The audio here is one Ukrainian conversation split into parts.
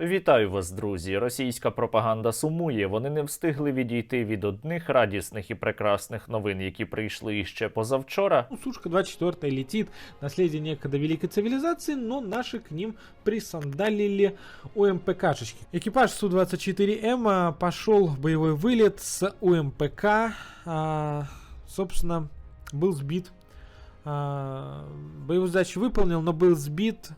Вітаю вас, друзі. Російська пропаганда сумує. Вони не встигли відійти від одних радісних і прекрасних новин, які прийшли іще позавчора. Ну, Сушка 24 летит, наследие некогда великой цивилизации, но наши к ним присандалили УМПКшечки. Экипаж Су-24М а, пошел в боевой вылет с УМПК, а, собственно, был сбит. А, боевую задачу выполнил, но был сбит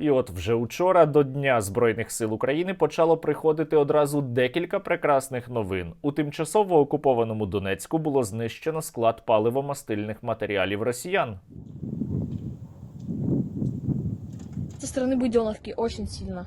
І от вже учора до Дня Збройних сил України почало приходити одразу декілька прекрасних новин. У тимчасово окупованому Донецьку було знищено склад паливо-мастильних матеріалів росіян. со стороны Буденовки очень сильно.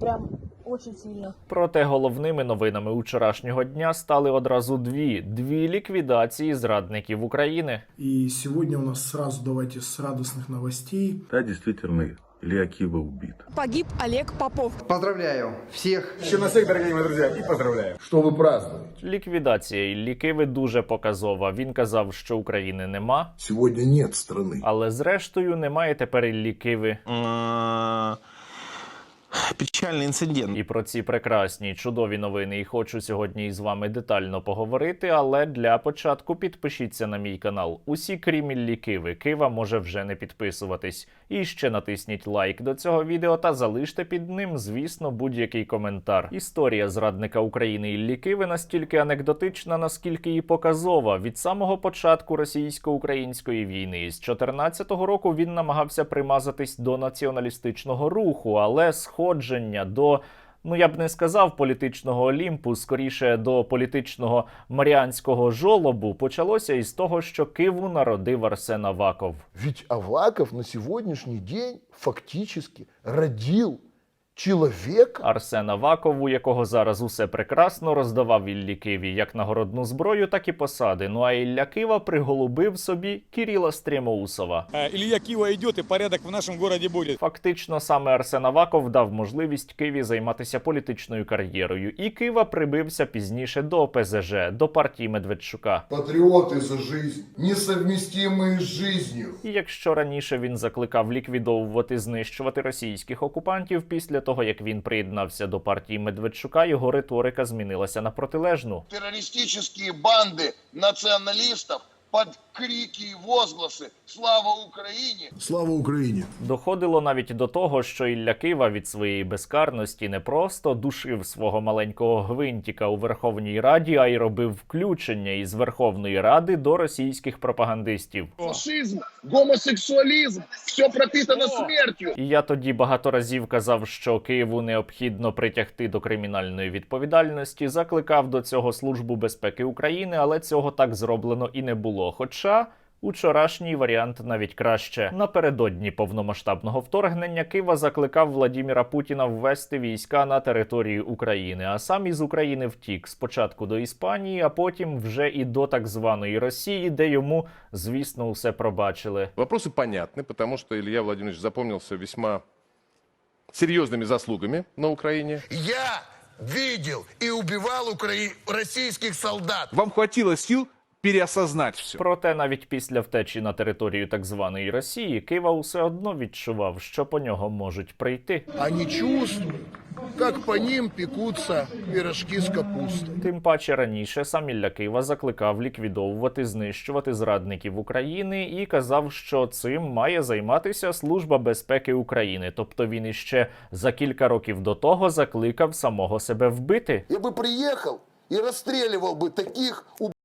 Прям очень сильно. Проте головними новинами учорашнього дня стали одразу дві: дві ліквідації зрадників України. И сегодня у нас сразу давайте с радостных новостей. Да, действительно, Илья Кива убит. Погиб Олег Попов. Поздравляю всех Ще на всех, дорогие мои друзья, и поздравляю. Что вы празднуете? Ліквідація Іллі Киви дуже показова. Він казав, що України нема, Сьогодні нет страны. але зрештою немає тепер Іллі Киви. Печальный инцидент. І про ці прекрасні чудові новини і хочу сьогодні із вами детально поговорити. Але для початку підпишіться на мій канал. Усі крім Киви. Кива може вже не підписуватись. І ще натисніть лайк до цього відео та залиште під ним, звісно, будь-який коментар. Історія зрадника України Іллі Киви настільки анекдотична, наскільки і показова. Від самого початку російсько-української війни з 14-го року він намагався примазатись до націоналістичного руху, але сходження до ну я б не сказав політичного олімпу, скоріше до політичного маріанського жолобу почалося із того, що Киву народив Арсен Аваков. Ведь Аваков на сьогоднішній день фактически родил человека, Арсен Аваков, у якого зараз усе прекрасно, роздавав Іллі Киві як нагородну зброю, так і посади. Ну а Ілля Кива приголубив собі Кіріла Стрімоусова. Илья Кива идет, и порядок в нашем городе будет. Фактично, саме Арсен Аваков дав можливість Киві займатися політичною кар'єрою, і Кива прибився пізніше до ОПЗЖ, до партії Медведчука. патриоты за жизнь, несовместимые с жизнью. І якщо раніше він закликав ліквідовувати, знищувати російських окупантів, після того як він приєднався до партії Медведчука, його риторика змінилася на протилежну. Терористичні банди националистов под крики и возгласы «Слава Украине!» Слава Украине! Доходило навіть до того, що Ілля Кива від своєї безкарності не просто душив свого маленького гвинтіка у Верховній Раді, а й робив включення із Верховної Ради до російських пропагандистів. Фашизм, гомосексуализм, все пропитано смертью. І я тоді багато разів казав, що Києву необхідно притягти до кримінальної відповідальності, закликав до цього Службу безпеки України, але цього так зроблено і не було Хоча учорашній варіант навіть краще. Напередодні повномасштабного вторгнення Кива закликав Владіміра Путіна ввести війська на територію України, а сам із України втік спочатку до Іспанії, а потім вже і до так званої Росії, де йому, звісно, усе пробачили. Вопросы понятны, потому что Илья Владимирович запомнился весьма серьезными заслугами на Украине. Я видел и убивал укра... российских солдат. Вам хватило сил переосознать все. Проте навіть після втечі на територію так званої Росії Кива усе одно відчував, що по нього можуть прийти. Они чувствуют, как по ним пекутся пирожки с капустой. Тим паче раніше сам Ілля Кива закликав ліквідовувати, знищувати зрадників України і казав, що цим має займатися Служба безпеки України. Тобто він іще за кілька років до того закликав самого себе вбити. Я бы приехал и расстреливал бы таких ублюдков.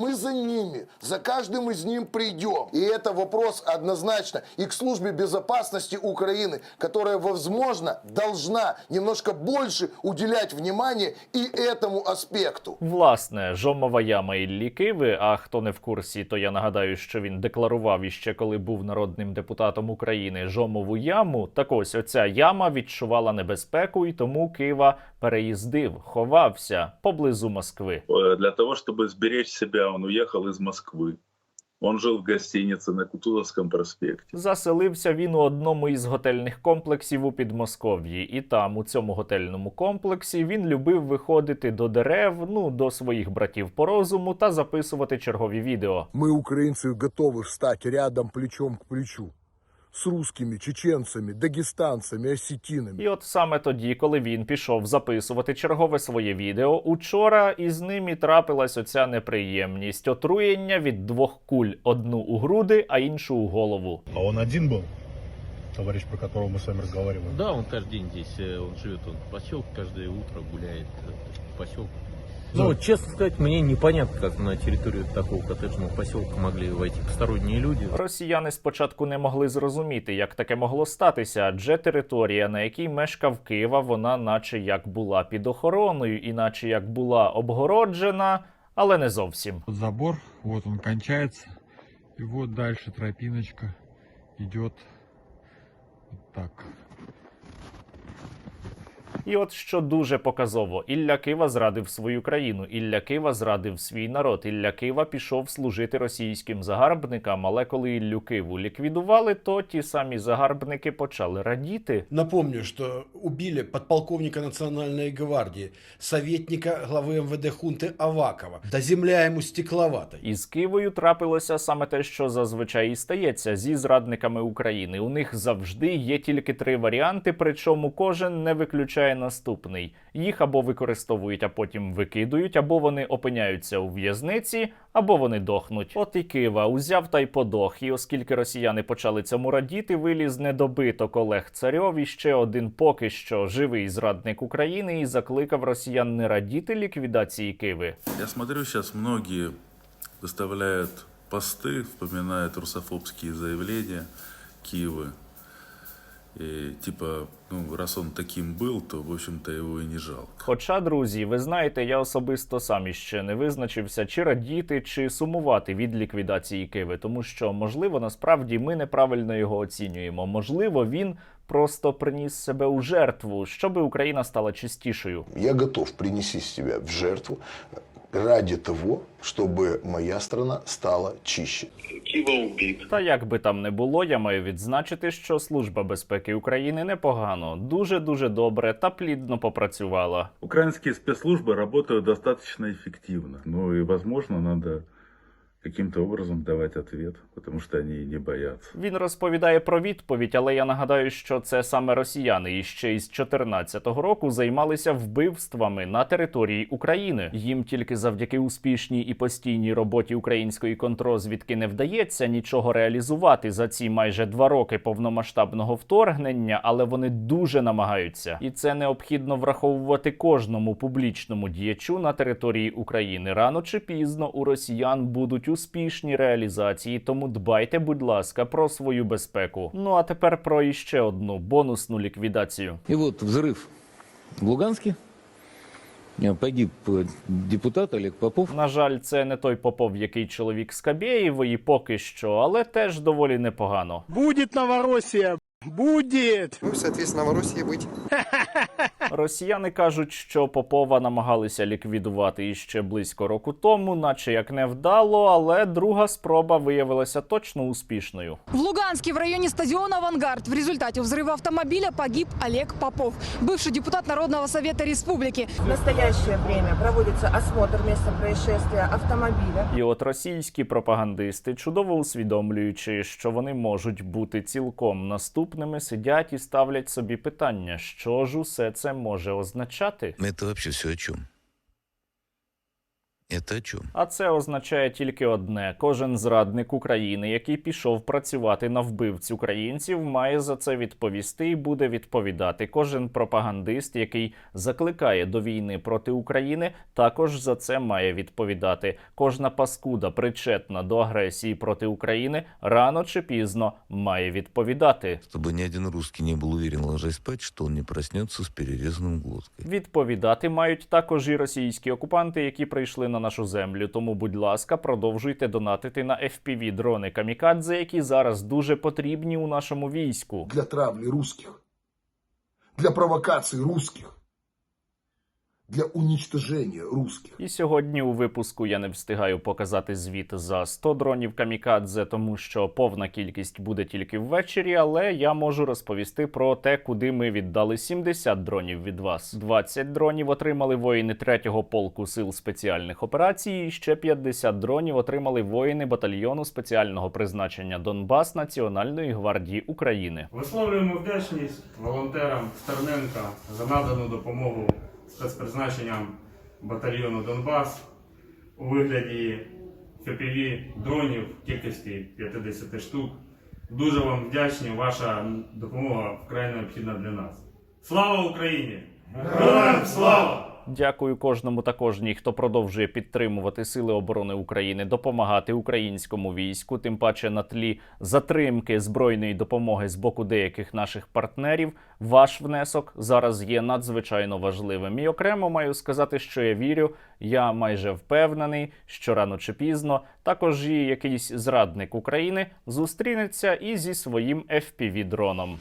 Мы за ними, за каждым из ним придем. И это вопрос однозначно и к службе безопасности Украины, которая, возможно, должна немножко больше уделять внимание и этому аспекту. Власне, жомова яма Іллі Киви, а хто не в курсі, то я нагадаю, що він декларував іще коли був народним депутатом України жомову яму. Так ось оця яма відчувала небезпеку, і тому Кива переїздив, ховався поблизу Москви. Э, Для того, чтобы сберечь себя, он уехал из Москвы. Он жил в гостинице на Кутузовском проспекте. Заселився він у одному із готельних комплексів у Підмосков'ї, і там, у цьому готельному комплексі, він любив виходити до дерев, ну до своїх братів по розуму та записувати чергові відео. Мы, украинцы, готовы встать рядом плечом к плечу с русскими, чеченцами, дагестанцами, осетинами. І от саме тоді, коли він пішов записувати чергове своє відео, учора із ним і трапилась оця неприємність отруєння від двох куль: одну у груди, а іншу у голову. А он один был? Товарищ, про которого мы с вами разговариваем. Да, он каждый день здесь, э, он живет, он в поселке, каждое утро гуляет э, по поселку. Ну, вот, честно сказать, мне непонятно, как на территорию такого коттеджного поселка могли войти посторонние люди. Росіяни спочатку не могли зрозуміти, як таке могло статися, адже територія, на якій мешкав Києва, вона наче як була під охороною, і наче як була обгороджена, але не зовсім. Вот забор, вот он кончается. И вот дальше тропиночка идет вот так. І от що дуже показово, Ілля Кива зрадив свою країну, Ілля Кива зрадив свій народ, Ілля Кива пішов служити російським загарбникам. Але коли Іллю Киву ліквідували, то ті самі загарбники почали радіти. Напомню, что убили подполковника Национальной гвардии, советника главы МВД хунты Авакова. Да земля ему стекловата. І з Кивою трапилося саме те, що зазвичай і стається зі зрадниками України. У них завжди є тільки три варіанти, причому кожен не виключає наступний: їх або використовують, а потім викидують, або вони опиняються у в'язниці, або вони дохнуть. От і Кива узяв та й подох. І оскільки росіяни почали цьому радіти, виліз недобиток Олег Царьов і ще один поки що живий зрадник України і закликав росіян не радіти ліквідації Киви. Я смотрю, сейчас многие выставляют посты, вспоминают русофобские заявления Киевы. И типа, ну, раз он таким был, то, в общем-то, его и не жалко. Хоча, друзі, ви знаєте, я особисто сам іще не визначився, чи радіти, чи сумувати від ліквідації Киви, тому що, можливо, насправді ми неправильно його оцінюємо. Можливо, він просто приніс себе у жертву, щоби Україна стала чистішою. Я готов принести себя в жертву ради того, чтобы моя страна стала чище. Та як би там не було, я маю відзначити, що Служба безпеки України непогано, дуже дуже добре та плідно попрацювала. Украинские спецслужбы работают достаточно эффективно. Ну и, возможно, надо каким-то образом давать ответ, потому что они не боятся. Він розповідає про відповідь, але я нагадаю, що це саме росіяни і ще із 14-го року займалися вбивствами на території України. Їм тільки завдяки успішній і постійній роботі української контрозвідки не вдається нічого реалізувати за ці майже два роки повномасштабного вторгнення, але вони дуже намагаються, і це необхідно враховувати кожному публічному діячу на території України. Рано чи пізно у росіян будуть успішні реалізації, тому дбайте, будь ласка, про свою безпеку. Ну а тепер про іще одну бонусну ліквідацію. И вот взрыв в Луганске. Э, Погиб э, депутат Олег Попов. На жаль, це не той попов, який чоловік з Кабєєвої поки що, але теж доволі непогано. Будет Новороссия! Будет! Ну, соответственно, Новороссии быть. Росіяни кажуть, що Попова намагалися ліквідувати іще близько року тому, наче як не вдало, але друга спроба виявилася точно успішною. В Луганске в районе стадиона «Авангард» в результате взрыва автомобиля погиб Олег Попов, бывший депутат Народного совета республики. В настоящее время проводится осмотр места происшествия автомобиля. І от російські пропагандисти, чудово усвідомлюючи, що вони можуть бути цілком наступними, сидять і ставлять собі питання, що ж усе це може означати. Это вообще все о чем? Это о чем? А це означає тільки одне: кожен зрадник України, який пішов працювати на вбивць українців, має за це відповісти і буде відповідати. Кожен пропагандист, який закликає до війни проти України, також за це має відповідати. Кожна паскуда, причетна до агресії проти України, рано чи пізно має відповідати. Чтобы ни один русский не был уверен, ложась спать, что он не проснется с перерезанным глоткой. Відповідати мають також і російські окупанти, які прийшли на нашу землю. Тому, будь ласка, продовжуйте донатити на fpv дрони камікадзе, які зараз дуже потрібні у нашому війську. Для травлі русських, Для провокацій русских. Для уничтожения русских. І сьогодні у випуску я не встигаю показати звіт за 100 дронів камікадзе, тому що повна кількість буде тільки ввечері. Але я можу розповісти про те, куди ми віддали 70 дронів від вас. 20 дронів отримали воїни 3-го полку сил спеціальних операцій. І ще 50 дронів отримали воїни батальйону спеціального призначення Донбас Національної гвардії України. Висловлюємо вдячність волонтерам Стерненка за надану допомогу спецпризначенням батальйону Донбас у вигляді ФПВ дронів кількості 50 штук. Дуже вам вдячні. Ваша допомога вкрай необхідна для нас. Слава Україні! Героям слава! Дякую кожному та кожній, хто продовжує підтримувати сили оборони України, допомагати українському війську, тим паче на тлі затримки збройної допомоги з боку деяких наших партнерів. Ваш внесок зараз є надзвичайно важливим. І окремо маю сказати, що я вірю, я майже впевнений, що рано чи пізно також і якийсь зрадник України зустрінеться і зі своїм FPV-дроном.